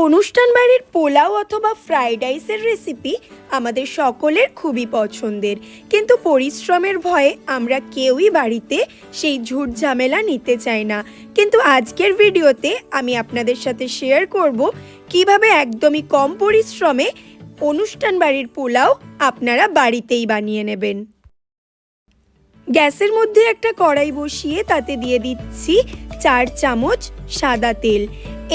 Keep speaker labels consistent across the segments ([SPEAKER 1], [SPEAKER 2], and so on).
[SPEAKER 1] অনুষ্ঠান বাড়ির পোলাও অথবা ফ্রাইড রাইসের রেসিপি আমাদের সকলের খুবই পছন্দের। কিন্তু পরিশ্রমের ভয়ে আমরা কেউই বাড়িতে সেই ঝুট ঝামেলা নিতে চাই না। কিন্তু আজকের ভিডিওতে আমি আপনাদের সাথে শেয়ার করব কীভাবে একদমই কম পরিশ্রমে অনুষ্ঠান বাড়ির পোলাও আপনারা বাড়িতেই বানিয়ে নেবেন। গ্যাসের মধ্যে একটা কড়াই বসিয়ে তাতে দিয়ে দিচ্ছি চার চামচ সাদা তেল।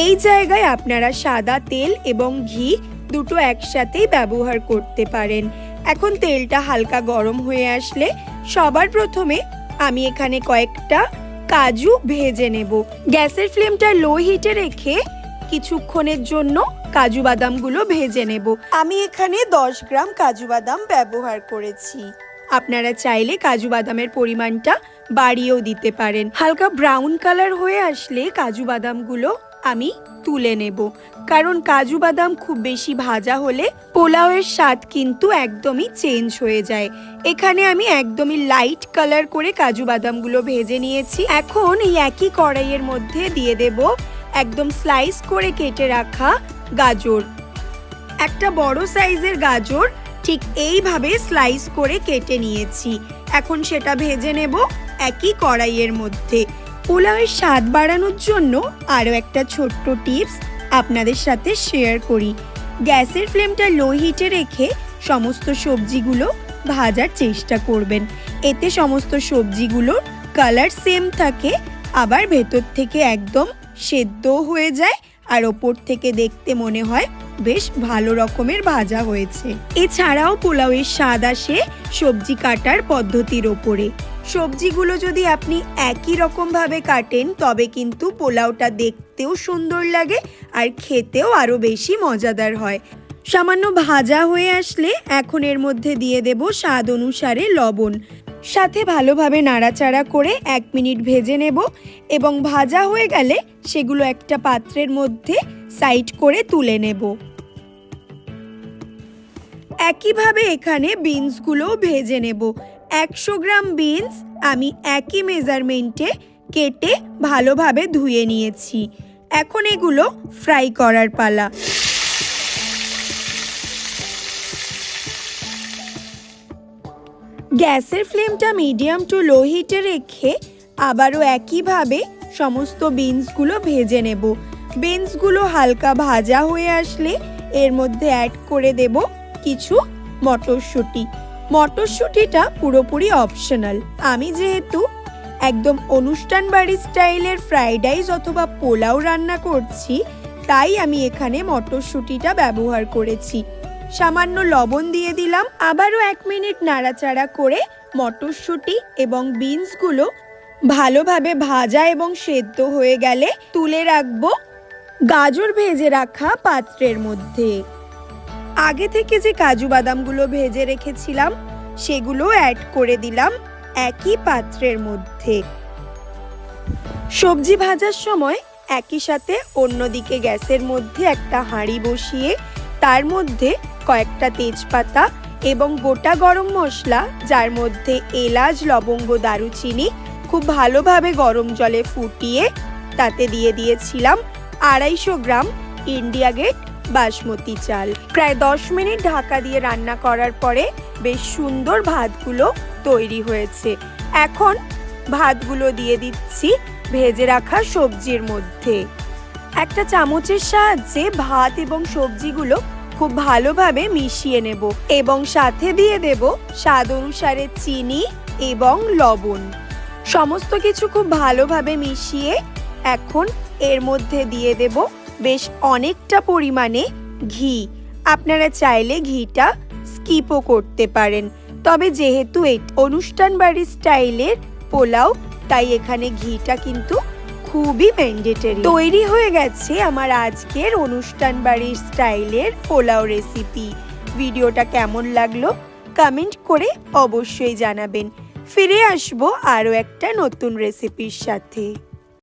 [SPEAKER 1] এই জায়গায় আপনারা সাদা তেল এবং ঘি দুটো একসাথেই ব্যবহার করতে পারেন। এখন তেলটা হালকা গরম হয়ে আসলে সবার প্রথমে আমি এখানে কয়েকটা কাজু ভেজে নেব। গ্যাসের ফ্লেমটা লো হিটে রেখে কিছুক্ষণের জন্য কাজু বাদামগুলো ভেজে নেব। আমি এখানে দশ গ্রাম কাজু বাদাম ব্যবহার করেছি। আপনারা চাইলে কাজু বাদামের পরিমাণটা বাড়িয়েও দিতে পারেন। হালকা ব্রাউন কালার হয়ে আসলে কাজু বাদামগুলো আমি তুলে নেব। কারণ কাজু বাদাম খুব বেশি ভাজা হলে পোলাওয়ের স্বাদ কিন্তু একদমই চেঞ্জ হয়ে যায়। এখানে আমি একদমই লাইট কালার করে কাজু বাদামগুলো ভেজে নিয়েছি। এখন এই একই কড়াইয়ের মধ্যে দিয়ে দেব একদম স্লাইস করে কেটে রাখা গাজর। একটা বড় সাইজের গাজর ঠিক এইভাবে স্লাইস করে কেটে নিয়েছি। এখন সেটা ভেজে নেব একই কড়াইয়ের মধ্যে। পোলাওয়ের স্বাদ বাড়ানোর জন্য আরও একটা ছোট্ট টিপস আপনাদের সাথে শেয়ার করি। গ্যাসের ফ্লেমটা লো হিটে রেখে সমস্ত সবজিগুলো ভাজার চেষ্টা করবেন। এতে সমস্ত সবজিগুলোর কালার সেম থাকে, আবার ভেতর থেকে একদম সেদ্ধ হয়ে যায় আর ওপর থেকে দেখতে মনে হয় বেশ ভালো রকমের ভাজা হয়েছে। এছাড়াও পোলাওয়ের স্বাদ আসে সবজি কাটার পদ্ধতির ওপরে। সবজিগুলো যদি আপনি একই রকম ভাবে কাটেন, তবে কিন্তু পোলাওটা দেখতেও সুন্দর লাগে আর খেতেও আরও বেশি মজাদার হয়। সামান্য ভাজা হয়ে আসলে এখন এর মধ্যে দিয়ে দেব স্বাদ অনুসারে লবণ। সাথে ভালোভাবে নাড়াচাড়া করে এক মিনিট ভেজে নেব এবং ভাজা হয়ে গেলে সেগুলো একটা পাত্রের মধ্যে সাইড করে তুলে নেব। একইভাবে এখানে বিনসগুলোও ভেজে নেব। একশো গ্রাম বিনস আমি একই মেজারমেন্টে কেটে ভালোভাবে ধুয়ে নিয়েছি। এখন এগুলো ফ্রাই করার পালা। গ্যাসের ফ্লেমটা মিডিয়াম টু লো হিটে রেখে আবারও একইভাবে সমস্ত বিনসগুলো ভেজে নেব। বিনসগুলো হালকা ভাজা হয়ে আসলে এর মধ্যে অ্যাড করে দেব কিছু মটরশুঁটি। মটরশুঁটিটা পুরোপুরি অপশনাল আমি যেহেতু একদম অনুষ্ঠান বাড়ি স্টাইলের ফ্রাইড রাইস অথবা পোলাও রান্না করছি, তাই আমি এখানে মটরশুঁটিটা ব্যবহার করেছি। সামান্য লবণ দিয়ে দিলাম। আবারও এক মিনিট নাড়াচাড়া করে মটরশুঁটি এবং বিনসগুলো ভালোভাবে ভাজা এবং সেদ্ধ হয়ে গেলে তুলে রাখব গাজর ভেজে রাখা পাত্রের মধ্যে। আগে থেকে যে কাজু বাদামগুলো ভেজে রেখেছিলাম, সেগুলো অ্যাড করে দিলাম একই পাত্রের মধ্যে। সবজি ভাজার সময় একই সাথে অন্যদিকে গ্যাসের মধ্যে একটা হাঁড়ি বসিয়ে তার মধ্যে কয়েকটা তেজপাতা এবং গোটা গরম মশলা, যার মধ্যে এলাচ, লবঙ্গ, দারুচিনি খুব ভালোভাবে গরম জলে ফুটিয়ে তাতে দিয়ে দিয়েছিলাম আড়াইশো গ্রাম ইন্ডিয়া গেট বাসমতি চাল। প্রায় দশ মিনিট ঢাকা দিয়ে রান্না করার পরে বেশ সুন্দর ভাতগুলো তৈরি হয়েছে। এখন ভাতগুলো দিয়ে দিচ্ছি ভেজে রাখা সবজির মধ্যে। একটা চামচের সাহায্যে ভাত এবং সবজিগুলো খুব ভালোভাবে মিশিয়ে নেব এবং সাথে দিয়ে দেব স্বাদ অনুসারে চিনি এবং লবণ। সমস্ত কিছু খুব ভালোভাবে মিশিয়ে এখন এর মধ্যে দিয়ে দেব বেশ অনেকটা পরিমাণে ঘি। আপনারা চাইলে ঘিটা স্কিপও করতে পারেন। তবে যেহেতু এই অনুষ্ঠান বাড়ির স্টাইলের পোলাও, তাই এখানে ঘিটা কিন্তু খুবই ম্যান্ডেটরি তৈরি হয়ে গেছে আমার আজকের অনুষ্ঠান বাড়ির স্টাইলের পোলাও রেসিপি ভিডিওটা কেমন লাগল? কমেন্ট করে অবশ্যই জানাবেন। ফিরে আসব আরও একটা নতুন রেসিপির সাথে।